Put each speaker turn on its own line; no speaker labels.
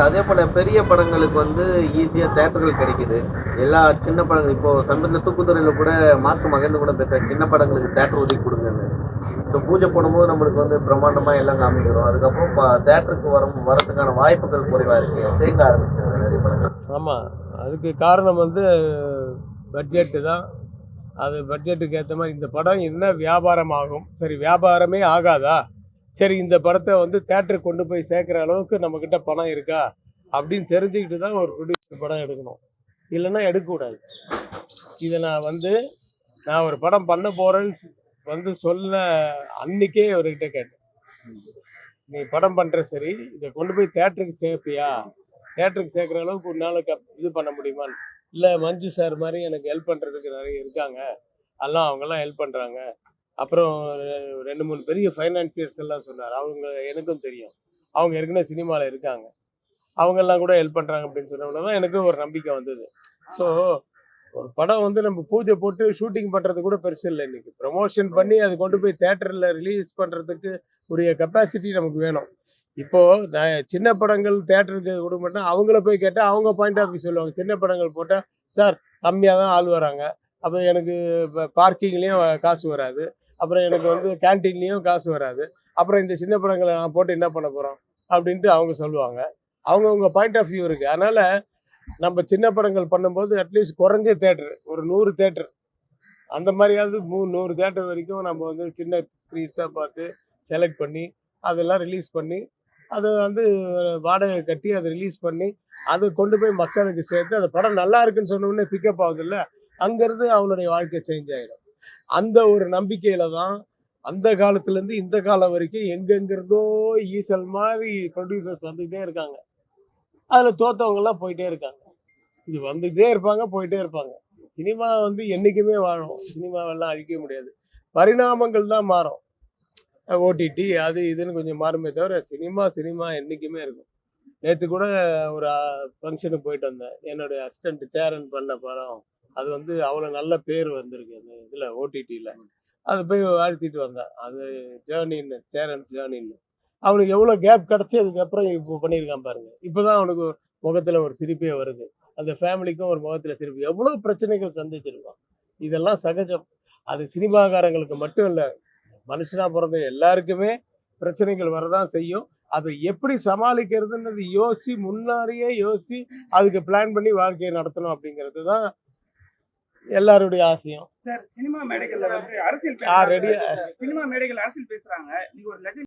Sir அதே போல பெரிய படங்களுக்கு வந்து ஈஸியா தேட்டர்கள் கிடைக்குது. எல்லா சின்ன படங்கள் இப்போ சமீபத்தில் தூக்குத்துறையில கூட மார்க் மகேந்து கூட பேச சின்ன படங்களுக்கு தேட்டர் ஒதுக்கி கொடுங்கன்னு. இப்போ பூஜை போடும்போது நம்மளுக்கு வந்து பிரம்மாண்டமா எல்லாம் காமிக்கிறோம் அதுக்கப்புறம் தேட்டருக்கு வர வரதுக்கான வாய்ப்புகள் குறைவா இருக்கு. தேங்க ஆரம்பிச்சிருங்க நிறைய படங்கள்.
ஆமாம் அதுக்கு காரணம் வந்து பட்ஜெட்டு தான். அது பட்ஜெட்டுக்கு ஏற்ற மாதிரி இந்த படம் என்ன வியாபாரம் ஆகும்? சரி வியாபாரமே ஆகாதா? சரி இந்த படத்தை வந்து தேட்டருக்கு கொண்டு போய் சேர்க்குற அளவுக்கு நம்மக்கிட்ட பணம் இருக்கா? அப்படின்னு தெரிஞ்சுக்கிட்டு தான் ஒரு ப்ரொடியூசர் படம் எடுக்கணும். இல்லைன்னா எடுக்கக்கூடாது. இதை நான் வந்து நான் ஒரு படம் பண்ண போகிறேன்னு வந்து சொன்ன அன்னைக்கே அவர்கிட்ட கேட்டேன். நீ படம் பண்ணுற சரி இதை கொண்டு போய் தேட்டருக்கு சேர்ப்பியா? தேட்டருக்கு சேர்க்குற அளவுக்கு உன்னால இது பண்ண முடியுமான்னு. இல்லை மஞ்சு சார் மாதிரி எனக்கு ஹெல்ப் பண்ணுறதுக்கு நிறைய இருக்காங்க. எல்லாம் அவங்கெல்லாம் ஹெல்ப் பண்ணுறாங்க அப்புறம் ரெண்டு மூணு பெரிய ஃபைனான்சியர்ஸ் எல்லாம் சொன்னார். அவங்க எனக்கும் தெரியும். அவங்க ஏற்கனவே சினிமாவில் இருக்காங்க. அவங்கெல்லாம் கூட ஹெல்ப் பண்ணுறாங்க அப்படின்னு சொன்ன தான் எனக்கும் ஒரு நம்பிக்கை வந்தது. ஸோ ஒரு படம் வந்து நம்ம பூஜை போட்டு ஷூட்டிங் பண்ணுறது கூட பெருசு இல்லை இன்னைக்கு. ப்ரமோஷன் பண்ணி அது கொண்டு போய் தேட்டரில் ரிலீஸ் பண்ணுறதுக்கு உரிய கெப்பாசிட்டி நமக்கு வேணும். இப்போது நான் சின்ன படங்கள் தேட்டருக்கு கொடுக்க மாட்டேன். அவங்கள போய் கேட்டால் அவங்க பாயிண்ட் ஆஃப் வியூ சொல்லுவாங்க. சின்ன படங்கள் போட்டால் சார் கம்மியாக தான் ஆள் வராங்க. அப்புறம் எனக்கு பார்க்கிங்லேயும் காசு வராது. அப்புறம் எனக்கு வந்து கேன்டீன்லேயும் காசு வராது. அப்புறம் இந்த சின்ன படங்களை நான் போட்டு என்ன பண்ண போகிறோம் அப்படின்ட்டு அவங்க சொல்லுவாங்க. அவங்கவுங்க பாயிண்ட் ஆஃப் வியூ இருக்குது அதனால் நம்ம சின்ன படங்கள் பண்ணும்போது அட்லீஸ்ட் குறைஞ்ச தேட்டர் ஒரு நூறு தேட்டர் அந்த மாதிரியாவது மூணு நூறு தேட்டர் வரைக்கும் நம்ம வந்து சின்ன ஸ்க்ரீன்ஸாக பார்த்து செலக்ட் பண்ணி அதெல்லாம் ரிலீஸ் பண்ணி அதை வந்து வாடகை கட்டி அதை ரிலீஸ் பண்ணி அதை கொண்டு போய் மக்களுக்கு சேர்த்து அந்த படம் நல்லா இருக்குன்னு சொன்ன உடனே பிக்கப் ஆகுதுல்ல? அங்கேருந்து அவனுடைய வாழ்க்கை சேஞ்ச் ஆகிடும் அந்த ஒரு நம்பிக்கையில தான் அந்த காலத்துலேருந்து இந்த காலம் வரைக்கும் எங்கெங்கிருந்தோ ஈசல் மாதிரி ப்ரொடியூசர்ஸ் வந்துக்கிட்டே இருக்காங்க. அதில் தோத்தவங்கெல்லாம் போயிட்டே இருக்காங்க. இது வந்துகிட்டே இருப்பாங்க போயிட்டே இருப்பாங்க. சினிமா வந்து என்றைக்குமே வாழும் சினிமாவெல்லாம் அழிக்க முடியாது. பரிணாமங்கள் தான் மாறும். ஓடிடி அது இதுன்னு கொஞ்சம் மாறுமே தவிர சினிமா சினிமா என்றைக்குமே இருக்கும். நேற்று கூட ஒரு ஃபங்க்ஷனுக்கு போயிட்டு வந்தேன். என்னுடைய அசிஸ்டண்ட் சேரன் பண்ண படம். அது வந்து அவ்வளோ நல்ல பேர் வந்திருக்கு அந்த இதில் ஓடிடியில் அது போய் வாழ்த்திட்டு வந்தேன் அது ஜேர்னின்னு சேரன்ஸ் ஜேர்னின்னு. அவனுக்கு எவ்வளோ கேப் கிடச்சி அதுக்கப்புறம் இப்போ பண்ணியிருக்கான் பாருங்க. இப்போ தான் அவனுக்கு முகத்தில் ஒரு சிரிப்பே வருது. அந்த ஃபேமிலிக்கும் ஒரு முகத்தில் சிரிப்பு. எவ்வளோ பிரச்சனைகள் சந்திச்சிருக்கான் இதெல்லாம் சகஜம். அது சினிமாக்காரங்களுக்கு மட்டும் இல்லை மனுஷனா பிறந்த எல்லாருக்குமே பிரச்சனைகள் வரதான் செய்யும். அதை எப்படி சமாளிக்கிறதுன்றது யோசிச்சு முன்னாடியே யோசிச்சு அதுக்கு பிளான் பண்ணி வாழ்க்கையை நடத்தணும் அப்படிங்கிறது தான் எல்லாருடைய ஆசையும்.
சார் சினிமா மேடைகள்ல வந்து அரசியல். சினிமா மேடைகள் அரசியல் பேசுறாங்க. நீங்க ஒரு லெஜண்ட்